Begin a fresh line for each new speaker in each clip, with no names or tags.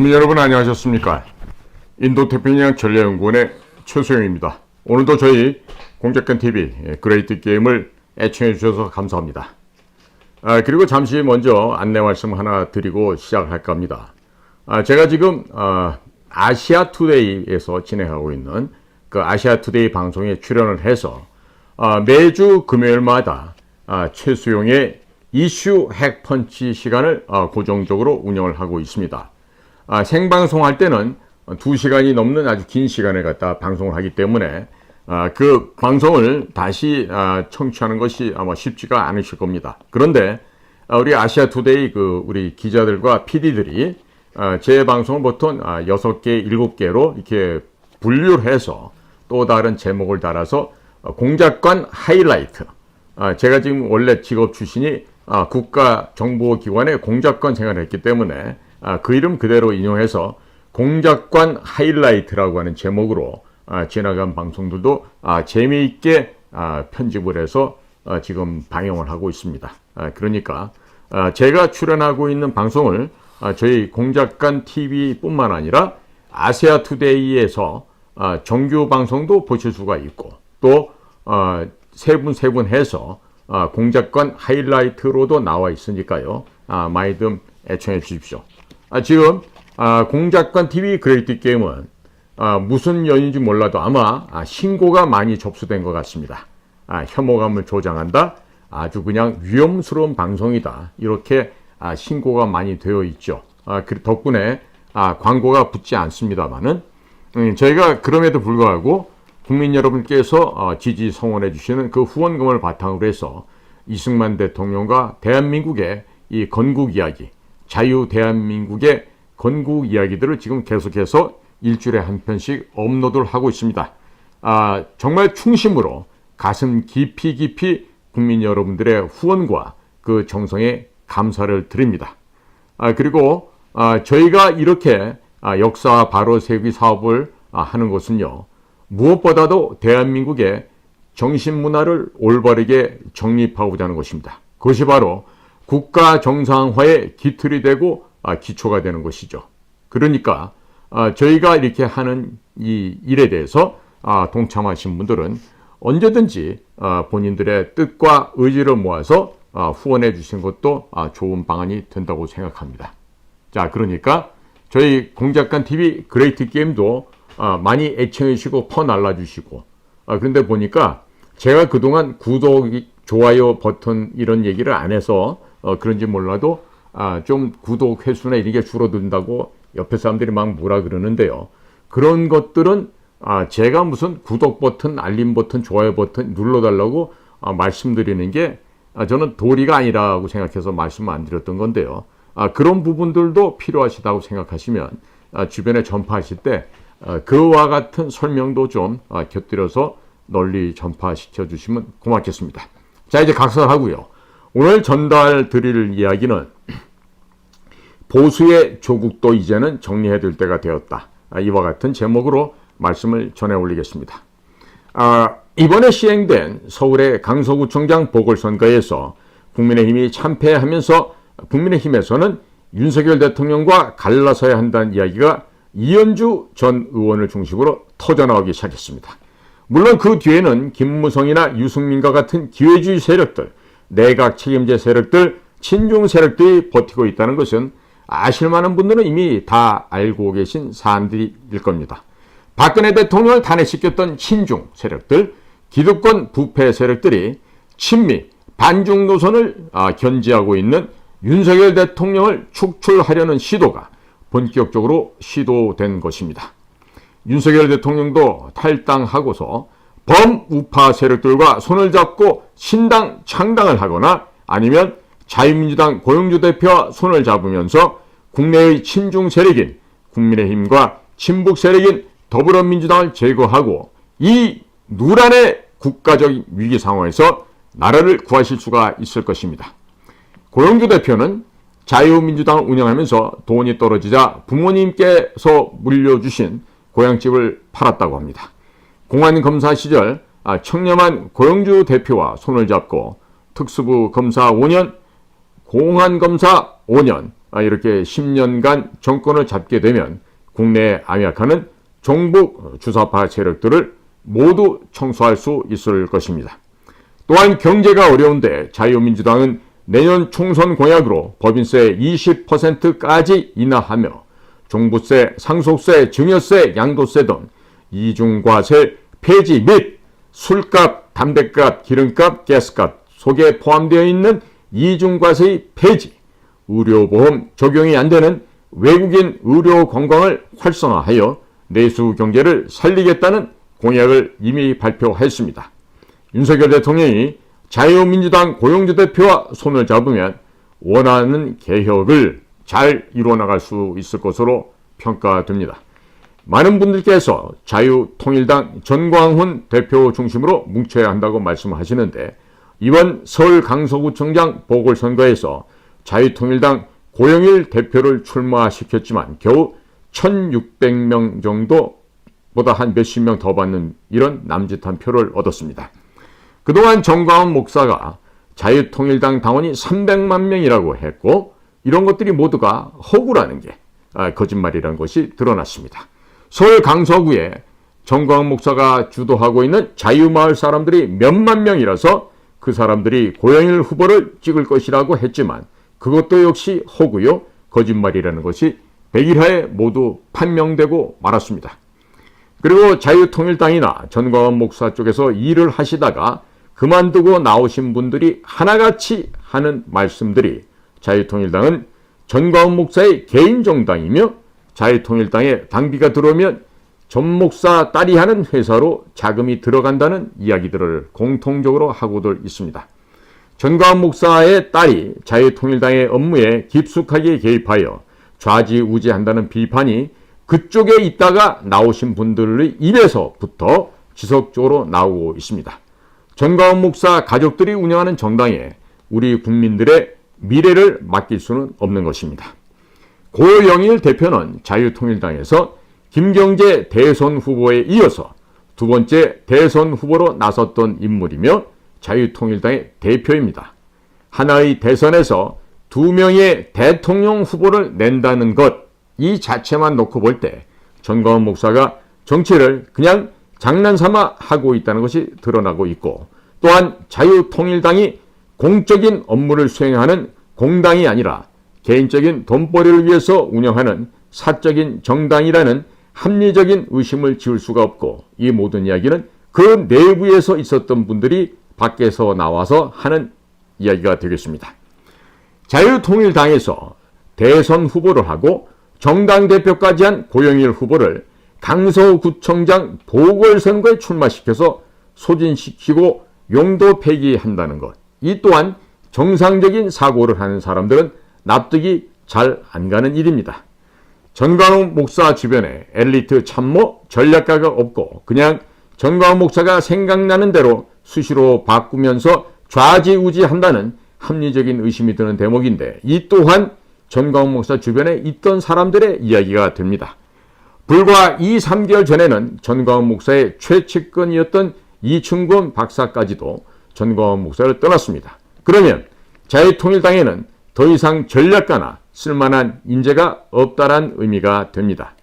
국민 여러분 안녕하셨습니까? 인도 태평양 전략연구원의 최소영입니다. 오늘도 저희 공작견 TV 그레이트 게임을 애청해 주셔서 감사합니다. 아, 그리고 잠시 먼저 안내 말씀 하나 드리고 시작할까 합니다. 아, 제가 지금 아, 아시아 투데이에서 진행하고 있는 그 아시아 투데이 방송에 출연을 해서 아, 매주 금요일마다 아, 최수용의 이슈 핵펀치 시간을 아, 고정적으로 운영을 하고 있습니다. 아, 생방송할 때는 2시간이 넘는 아주 긴 시간을 갖다 방송을 하기 때문에 아, 그 방송을 다시 아, 청취하는 것이 아마 쉽지가 않으실 겁니다. 그런데 아, 우리 아시아 투데이 그 우리 기자들과 PD들이 제 방송을 보통 아, 6개, 7개로 이렇게 분류를 해서 또 다른 제목을 달아서 어, 공작관 하이라이트. 아, 제가 지금 원래 직업 출신이 아, 국가정보기관의 공작관 생활을 했기 때문에 아, 그 이름 그대로 인용해서 공작관 하이라이트라고 하는 제목으로 아, 지나간 방송들도 아, 재미있게 아, 편집을 해서 아, 지금 방영을 하고 있습니다. 아, 그러니까 아, 제가 출연하고 있는 방송을 아, 저희 공작관 TV뿐만 아니라 아시아 투데이에서 아, 정규 방송도 보실 수가 있고 또 아, 세분 세분 해서 아, 공작관 하이라이트로도 나와 있으니까요. 아, 많이 좀 애청해 주십시오. 아, 지금 아, 공작관 TV 그레이트 게임은 아, 무슨 연인지 몰라도 아마 아, 신고가 많이 접수된 것 같습니다. 아, 혐오감을 조장한다. 아주 그냥 위험스러운 방송이다. 이렇게 아, 신고가 많이 되어 있죠. 아, 그 덕분에 아, 광고가 붙지 않습니다만은 음, 저희가 그럼에도 불구하고 국민 여러분께서 어, 지지 성원해 주시는 그 후원금을 바탕으로 해서 이승만 대통령과 대한민국의 이 건국 이야기, 자유 대한민국의 건국 이야기들을 지금 계속해서 일주일에 한 편씩 업로드를 하고 있습니다. 아, 정말 충심으로 가슴 깊이 깊이 국민 여러분들의 후원과 그 정성에 감사를 드립니다. 아, 그리고 아, 저희가 이렇게 아, 역사 바로 세우기 사업을 아, 하는 것은요. 무엇보다도 대한민국의 정신 문화를 올바르게 정립하고자 하는 것입니다. 그것이 바로 국가 정상화의 기틀이 되고 아, 기초가 되는 것이죠. 그러니까 아, 저희가 이렇게 하는 이 일에 대해서 아, 동참하신 분들은 언제든지 아, 본인들의 뜻과 의지를 모아서 아, 후원해 주신 것도 아, 좋은 방안이 된다고 생각합니다. 자, 그러니까 저희 공작관 TV 그레이트 게임도 아, 많이 애청해 주시고 퍼 날라 주시고 아, 그런데 보니까 제가 그동안 구독, 좋아요 버튼 이런 얘기를 안 해서 어, 그런지 몰라도 아, 좀 구독 횟수나 이런 게 줄어든다고 옆에 사람들이 막 뭐라 그러는데요. 그런 것들은 아, 제가 무슨 구독 버튼, 알림 버튼, 좋아요 버튼 눌러달라고 아, 말씀드리는 게 아, 저는 도리가 아니라고 생각해서 말씀을 안 드렸던 건데요. 아, 그런 부분들도 필요하시다고 생각하시면 아, 주변에 전파하실 때 아, 그와 같은 설명도 좀 아, 곁들여서 널리 전파시켜 주시면 고맙겠습니다. 자, 이제 각설하고요. 오늘 전달 드릴 이야기는 보수의 조국도 이제는 정리해야 될 때가 되었다. 아, 이와 같은 제목으로 말씀을 전해 올리겠습니다. 아, 이번에 시행된 서울의 강서구청장 보궐선거에서 국민의힘이 참패하면서 국민의힘에서는 윤석열 대통령과 갈라서야 한다는 이야기가 이현주 전 의원을 중심으로 터져나오기 시작했습니다. 물론 그 뒤에는 김무성이나 유승민과 같은 기회주의 세력들, 내각 책임제 세력들, 친중 세력들이 버티고 있다는 것은 아실 만한 분들은 이미 다 알고 계신 사안들일 겁니다. 박근혜 대통령을 탄핵시켰던 친중 세력들, 기득권 부패 세력들이 친미, 반중 노선을 아, 견지하고 있는 윤석열 대통령을 축출하려는 시도가 본격적으로 시도된 것입니다. 윤석열 대통령도 탈당하고서 범우파 세력들과 손을 잡고 신당 창당을 하거나 아니면 자유민주당 고영주 대표와 손을 잡으면서 국내의 친중 세력인 국민의힘과 친북 세력인 더불어민주당을 제거하고 이 누란의 국가적 위기 상황에서 나라를 구하실 수가 있을 것입니다. 고영주 대표는 자유민주당을 운영하면서 돈이 떨어지자 부모님께서 물려주신 고향집을 팔았다고 합니다. 공안검사 시절 아, 청렴한 고영주 대표와 손을 잡고 특수부 검사 5년, 공안검사 5년, 아, 이렇게 10년간 정권을 잡게 되면 국내에 암약하는 종북 주사파 세력들을 모두 청소할 수 있을 것입니다. 또한 경제가 어려운데 자유민주당은 내년 총선 공약으로 법인세 20%까지 인하하며 종부세, 상속세, 증여세, 양도세 등 이중과세 폐지 및 술값, 담배값, 기름값, 가스값 속에 포함되어 있는 이중과세의 폐지, 의료보험 적용이 안 되는 외국인 의료 관광을 활성화하여 내수 경제를 살리겠다는 공약을 이미 발표했습니다. 윤석열 대통령이 자유민주당 고용주 대표와 손을 잡으면 원하는 개혁을 잘 이루어나갈 수 있을 것으로 평가됩니다. 많은 분들께서 자유통일당 전광훈 대표 중심으로 뭉쳐야 한다고 말씀하시는데 이번 서울 강서구청장 보궐선거에서 자유통일당 고영일 대표를 출마시켰지만 겨우 1600명 정도 보다 한 몇십 명 더 받는 이런 남짓한 표를 얻었습니다. 그동안 정광훈 목사가 자유통일당 당원이 300만 명이라고 했고 이런 것들이 모두가 허구라는 게 아, 거짓말이라는 것이 드러났습니다. 서울 강서구에 정광훈 목사가 주도하고 있는 자유마을 사람들이 몇만 명이라서 그 사람들이 고영일 후보를 찍을 것이라고 했지만 그것도 역시 허구요 거짓말이라는 것이 백일하에 모두 판명되고 말았습니다. 그리고 자유통일당이나 전광훈 목사 쪽에서 일을 하시다가 그만두고 나오신 분들이 하나같이 하는 말씀들이 자유통일당은 전광훈 목사의 개인 정당이며 자유통일당에 당비가 들어오면 전 목사 딸이 하는 회사로 자금이 들어간다는 이야기들을 공통적으로 하고들 있습니다. 전광훈 목사의 딸이 자유통일당의 업무에 깊숙하게 개입하여 좌지우지한다는 비판이 그쪽에 있다가 나오신 분들의 입에서부터 지속적으로 나오고 있습니다. 전광훈 목사 가족들이 운영하는 정당에 우리 국민들의 미래를 맡길 수는 없는 것입니다. 고영일 대표는 자유통일당에서 김경재 대선 후보에 이어서 두 번째 대선 후보로 나섰던 인물이며 자유통일당의 대표입니다. 하나의 대선에서 두 명의 대통령 후보를 낸다는 것, 이 자체만 놓고 볼 때 전광훈 목사가 정치를 그냥 장난삼아 하고 있다는 것이 드러나고 있고 또한 자유통일당이 공적인 업무를 수행하는 공당이 아니라 개인적인 돈벌이를 위해서 운영하는 사적인 정당이라는 합리적인 의심을 지울 수가 없고 이 모든 이야기는 그 내부에서 있었던 분들이 밖에서 나와서 하는 이야기가 되겠습니다. 자유통일당에서 대선 후보를 하고 정당 대표까지 한 고영일 후보를 강서구청장 보궐선거에 출마시켜서 소진시키고 용도 폐기한다는 것. 이 또한 정상적인 사고를 하는 사람들은 납득이 잘 안 가는 일입니다. 전광훈 목사 주변에 엘리트 참모 전략가가 없고 그냥 전광훈 목사가 생각나는 대로 수시로 바꾸면서 좌지우지한다는 합리적인 의심이 드는 대목인데 이 또한 전광훈 목사 주변에 있던 사람들의 이야기가 됩니다. 불과 2, 3개월 전에는 전광훈 목사의 최측근이었던 이충곤 박사까지도 전광훈 목사를 떠났습니다. 그러면 자유통일당에는 더 이상 전략가나 쓸만한 인재가 없다란 의미가 됩니다.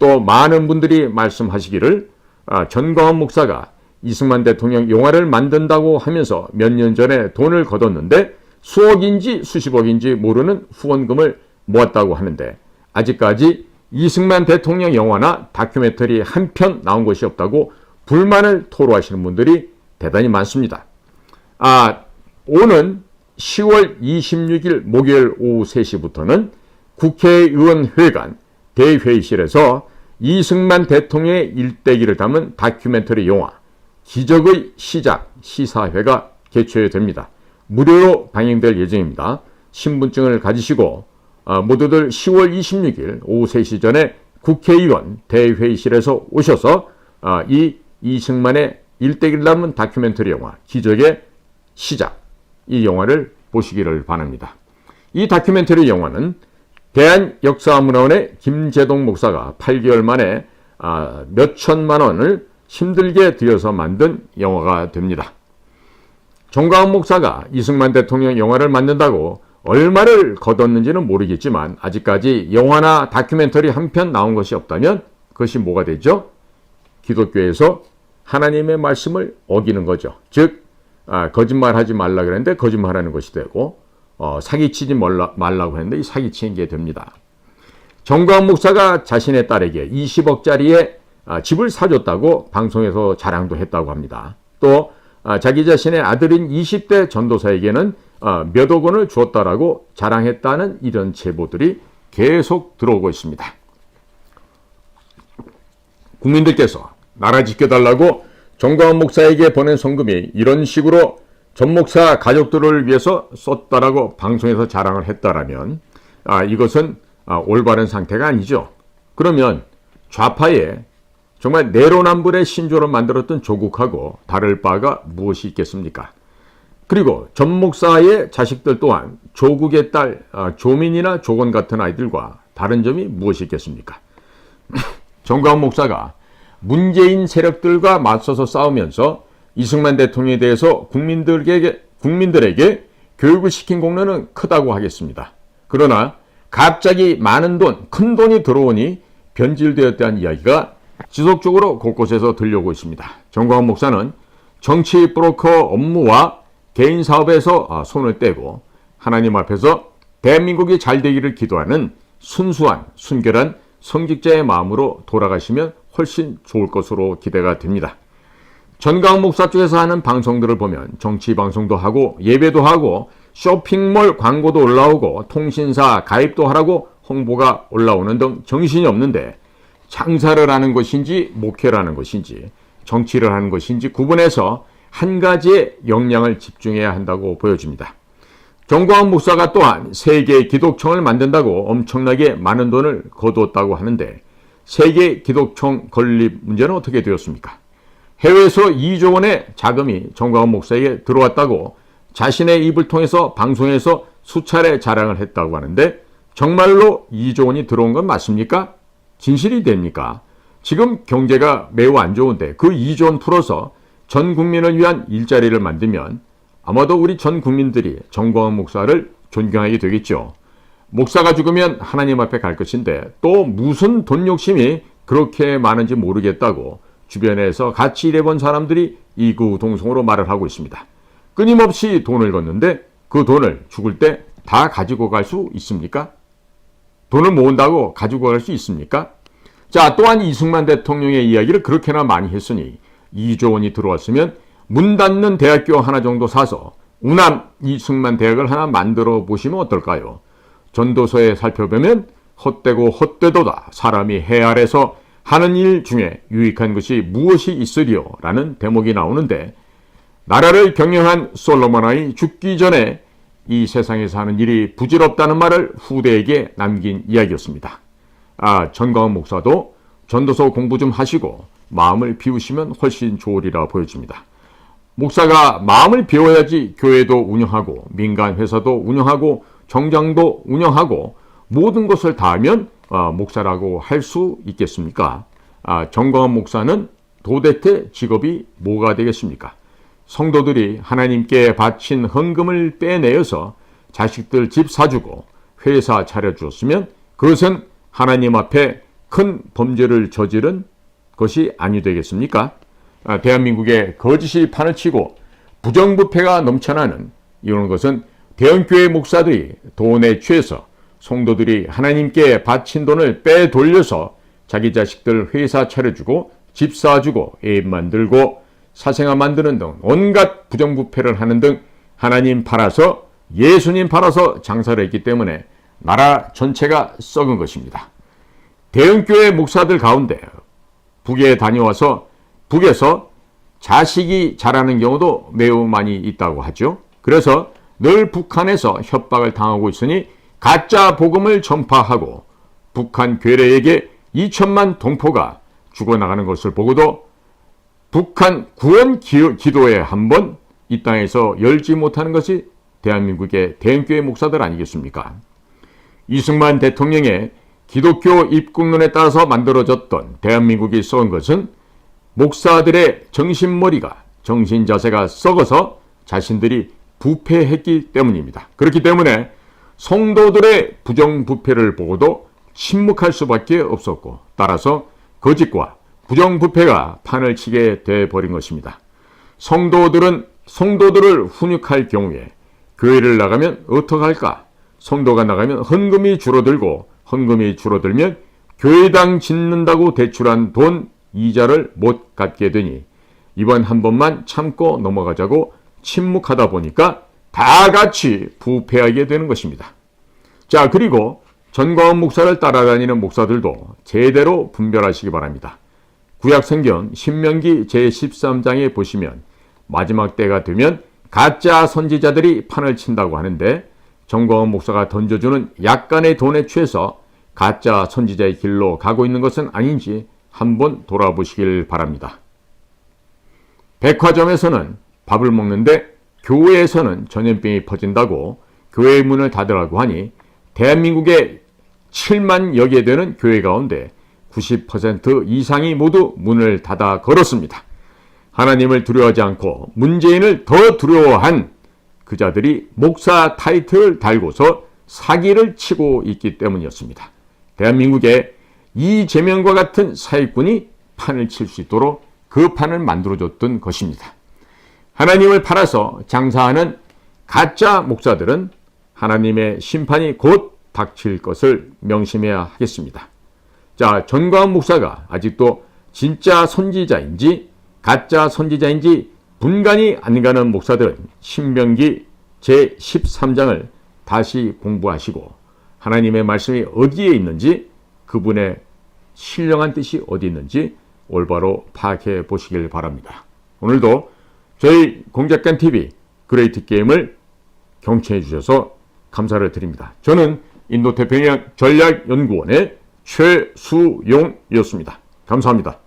또 많은 분들이 말씀하시기를 아, 전광훈 목사가 이승만 대통령 영화를 만든다고 하면서 몇 년 전에 돈을 걷었는데 수억인지 수십억인지 모르는 후원금을 모았다고 하는데 아직까지 이승만 대통령 영화나 다큐멘터리 한 편 나온 것이 없다고 불만을 토로하시는 분들이 대단히 많습니다. 아, 오는 10월 26일 목요일 오후 3시부터는 국회의원회관 대회의실에서 이승만 대통령의 일대기를 담은 다큐멘터리 영화 기적의 시작 시사회가 개최됩니다. 무료로 방영될 예정입니다. 신분증을 가지시고 어, 모두들 10월 26일 오후 3시 전에 국회의원 대회의실에서 오셔서 어, 이 이승만의 일대기를 담은 다큐멘터리 영화 기적의 시작 이 영화를 보시기를 바랍니다. 이 다큐멘터리 영화는 대한역사문화원의 김재동 목사가 8개월 만에 아, 몇 천만 원을 힘들게 들여서 만든 영화가 됩니다. 정가은 목사가 이승만 대통령 영화를 만든다고 얼마를 거뒀는지는 모르겠지만 아직까지 영화나 다큐멘터리 한 편 나온 것이 없다면 그것이 뭐가 되죠? 기독교에서 하나님의 말씀을 어기는 거죠. 즉 아, 거짓말하지 말라 그랬는데 거짓말하는 것이 되고 어, 사기치지 말라, 말라고 했는데 이 사기치는 게 됩니다. 정광 목사가 자신의 딸에게 20억짜리의 아, 집을 사줬다고 방송에서 자랑도 했다고 합니다. 또 아, 자기 자신의 아들인 20대 전도사에게는 아, 몇억 원을 주었다라고 자랑했다는 이런 제보들이 계속 들어오고 있습니다. 국민들께서 나라 지켜달라고 정광훈 목사에게 보낸 성금이 이런 식으로 전 목사 가족들을 위해서 썼다라고 방송에서 자랑을 했다라면 아, 이것은 아, 올바른 상태가 아니죠. 그러면 좌파에 정말 내로남불의 신조를 만들었던 조국하고 다를 바가 무엇이 있겠습니까? 그리고 전 목사의 자식들 또한 조국의 딸 아, 조민이나 조건 같은 아이들과 다른 점이 무엇이 있겠습니까? 정광훈 목사가 문재인 세력들과 맞서서 싸우면서 이승만 대통령에 대해서 국민들에게, 국민들에게 교육을 시킨 공로는 크다고 하겠습니다. 그러나 갑자기 많은 돈, 큰 돈이 들어오니 변질되었다는 이야기가 지속적으로 곳곳에서 들려오고 있습니다. 정광훈 목사는 정치 브로커 업무와 개인 사업에서 아, 손을 떼고 하나님 앞에서 대한민국이 잘 되기를 기도하는 순수한, 순결한 성직자의 마음으로 돌아가시면 훨씬 좋을 것으로 기대가 됩니다. 전강 목사 쪽에서 하는 방송들을 보면 정치 방송도 하고 예배도 하고 쇼핑몰 광고도 올라오고 통신사 가입도 하라고 홍보가 올라오는 등 정신이 없는데 장사를 하는 것인지 목회라는 것인지 정치를 하는 것인지 구분해서 한 가지의 역량을 집중해야 한다고 보여집니다. 정광훈 목사가 또한 세계 기독청을 만든다고 엄청나게 많은 돈을 거두었다고 하는데 세계 기독청 건립 문제는 어떻게 되었습니까? 해외에서 2조 원의 자금이 정광훈 목사에게 들어왔다고 자신의 입을 통해서 방송에서 수차례 자랑을 했다고 하는데 정말로 2조 원이 들어온 건 맞습니까? 진실이 됩니까? 지금 경제가 매우 안 좋은데 그 2조 원 풀어서 전 국민을 위한 일자리를 만들면 아마도 우리 전 국민들이 정광훈 목사를 존경하게 되겠죠. 목사가 죽으면 하나님 앞에 갈 것인데 또 무슨 돈 욕심이 그렇게 많은지 모르겠다고 주변에서 같이 일해본 사람들이 이구동성으로 말을 하고 있습니다. 끊임없이 돈을 걷는데 그 돈을 죽을 때 다 가지고 갈 수 있습니까? 돈을 모은다고 가지고 갈 수 있습니까? 자, 또한 이승만 대통령의 이야기를 그렇게나 많이 했으니 2조 원이 들어왔으면 문 닫는 대학교 하나 정도 사서 우남 이승만 대학을 하나 만들어 보시면 어떨까요? 전도서에 살펴보면 헛되고 헛되도다 사람이 해 아래서 하는 일 중에 유익한 것이 무엇이 있으리요? 라는 대목이 나오는데 나라를 경영한 솔로몬 아이 죽기 전에 이 세상에서 하는 일이 부질없다는 말을 후대에게 남긴 이야기였습니다. 아, 전광훈 목사도 전도서 공부 좀 하시고 마음을 비우시면 훨씬 좋으리라 보여집니다. 목사가 마음을 비워야지 교회도 운영하고 민간 회사도 운영하고 정장도 운영하고 모든 것을 다 하면 아, 목사라고 할 수 있겠습니까? 아, 정광훈 목사는 도대체 직업이 뭐가 되겠습니까? 성도들이 하나님께 바친 헌금을 빼내어서 자식들 집 사주고 회사 차려주었으면 그것은 하나님 앞에 큰 범죄를 저지른 것이 아니 되겠습니까? 아, 대한민국에 거짓이 판을 치고 부정부패가 넘쳐나는 이런 것은 대형교회 목사들이 돈에 취해서 성도들이 하나님께 바친 돈을 빼돌려서 자기 자식들 회사 차려주고 집 사주고 애입 만들고 사생아 만드는 등 온갖 부정부패를 하는 등 하나님 팔아서 예수님 팔아서 장사를 했기 때문에 나라 전체가 썩은 것입니다. 대형교회 목사들 가운데 북에 다녀와서 북에서 자식이 자라는 경우도 매우 많이 있다고 하죠. 그래서 늘 북한에서 협박을 당하고 있으니 가짜 복음을 전파하고 북한 괴뢰에게 2천만 동포가 죽어나가는 것을 보고도 북한 구원 기도에 한번 이 땅에서 열지 못하는 것이 대한민국의 대형교회 목사들 아니겠습니까? 이승만 대통령의 기독교 입국론에 따라서 만들어졌던 대한민국이 썩은 것은 목사들의 정신머리가 정신자세가 썩어서 자신들이 부패했기 때문입니다. 그렇기 때문에 성도들의 부정부패를 보고도 침묵할 수밖에 없었고 따라서 거짓과 부정부패가 판을 치게 돼 버린 것입니다. 성도들은 성도들을 훈육할 경우에 교회를 나가면 어떡할까? 성도가 나가면 헌금이 줄어들고 헌금이 줄어들면 교회당 짓는다고 대출한 돈 이자를 못 갚게 되니 이번 한 번만 참고 넘어가자고 침묵하다 보니까 다 같이 부패하게 되는 것입니다. 자, 그리고 전광훈 목사를 따라다니는 목사들도 제대로 분별하시기 바랍니다. 구약 성경 신명기 제13장에 보시면 마지막 때가 되면 가짜 선지자들이 판을 친다고 하는데 정광훈 목사가 던져주는 약간의 돈에 취해서 가짜 선지자의 길로 가고 있는 것은 아닌지 한번 돌아보시길 바랍니다. 백화점에서는 밥을 먹는데 교회에서는 전염병이 퍼진다고 교회 문을 닫으라고 하니 대한민국에 7만 여 개 되는 교회 가운데 90% 이상이 모두 문을 닫아 걸었습니다. 하나님을 두려워하지 않고 문재인을 더 두려워한 그자들이 목사 타이틀을 달고서 사기를 치고 있기 때문이었습니다. 대한민국에 이재명과 같은 사기꾼이 판을 칠 수 있도록 그 판을 만들어줬던 것입니다. 하나님을 팔아서 장사하는 가짜 목사들은 하나님의 심판이 곧 닥칠 것을 명심해야 하겠습니다. 자, 전광훈 목사가 아직도 진짜 선지자인지 가짜 선지자인지 분간이 안 가는 목사들은 신명기 제13장을 다시 공부하시고 하나님의 말씀이 어디에 있는지 그분의 신령한 뜻이 어디 있는지 올바로 파악해 보시길 바랍니다. 오늘도 저희 공작관 TV 그레이트 게임을 경청해 주셔서 감사를 드립니다. 저는 인도 태평양 전략연구원의 최수용이었습니다. 감사합니다.